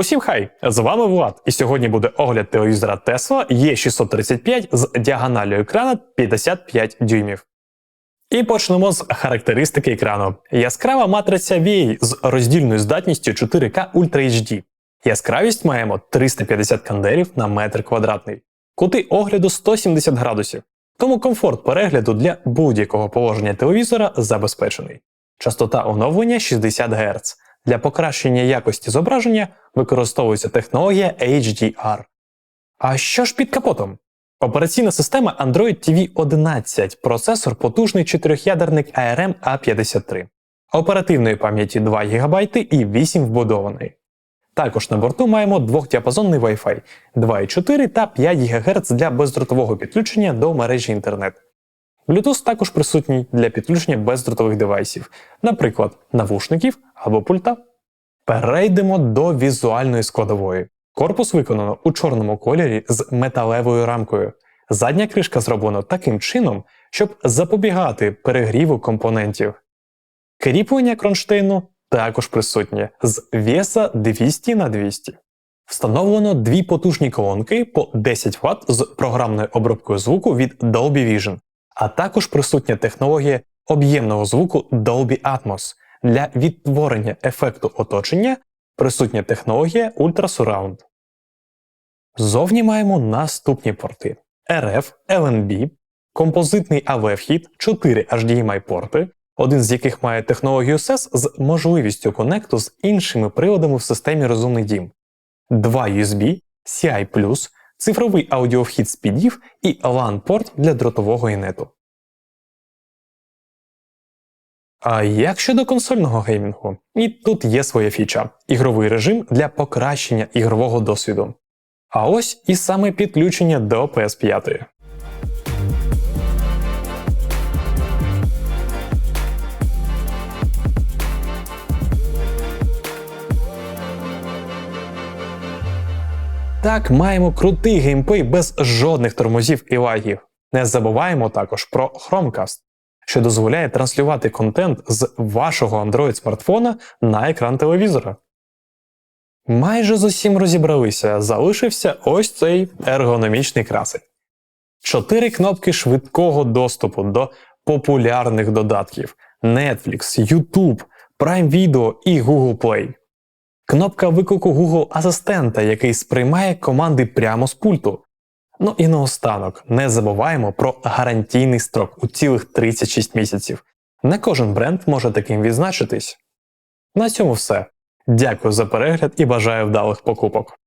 Усім хай! З вами Влад, і сьогодні буде огляд телевізора Tesla E635 з діагоналлю екрана 55 дюймів. І почнемо з характеристики екрану. Яскрава матриця VA з роздільною здатністю 4К Ultra HD. Яскравість маємо 350 канделів на метр квадратний. Кути огляду 170 градусів. Тому комфорт перегляду для будь-якого положення телевізора забезпечений. Частота оновлення 60 Гц. Для покращення якості зображення використовується технологія HDR. А що ж під капотом? Операційна система Android TV 11, процесор потужний чотирьохядерник ARM A53, оперативної пам'яті 2 ГБ і 8 вбудованої. Також на борту маємо двохдіапазонний Wi-Fi 2,4 та 5 ГГц для бездротового підключення до мережі інтернет. Bluetooth також присутній для підключення бездротових девайсів, наприклад, навушників або пульта. Перейдемо до візуальної складової. Корпус виконано у чорному кольорі з металевою рамкою. Задня кришка зроблена таким чином, щоб запобігати перегріву компонентів. Кріплення кронштейну також присутнє з веса 200 на 200. Встановлено дві потужні колонки по 10 Вт з програмною обробкою звуку від Dolby Vision, а також присутня технологія об'ємного звуку Dolby Atmos. Для відтворення ефекту оточення присутня технологія Ultra Surround. Зовні маємо наступні порти: RF, LNB, композитний AV-вхід, 4 HDMI порти, один з яких має технологію SES з можливістю конекту з іншими приладами в системі Розумний Дім, 2 USB, CI+, цифровий аудіовхід з підів і LAN-порт для дротового інету. А як щодо консольного геймінгу? І тут є своя фіча ігровий режим для покращення ігрового досвіду. А ось і саме підключення до PS5. Так, маємо крутий геймплей без жодних тормозів і лагів. Не забуваємо також про Chromecast, що дозволяє транслювати контент з вашого Android смартфона на екран телевізора. Майже з усім розібралися, залишився ось цей ергономічний красень. Чотири кнопки швидкого доступу до популярних додатків Netflix, YouTube, Prime Video і Google Play. Кнопка виклику Google Асистента, який сприймає команди прямо з пульту. Ну і наостанок, не забуваємо про гарантійний строк у цілих 36 місяців. Не кожен бренд може таким відзначитись. На цьому все. Дякую за перегляд і бажаю вдалих покупок.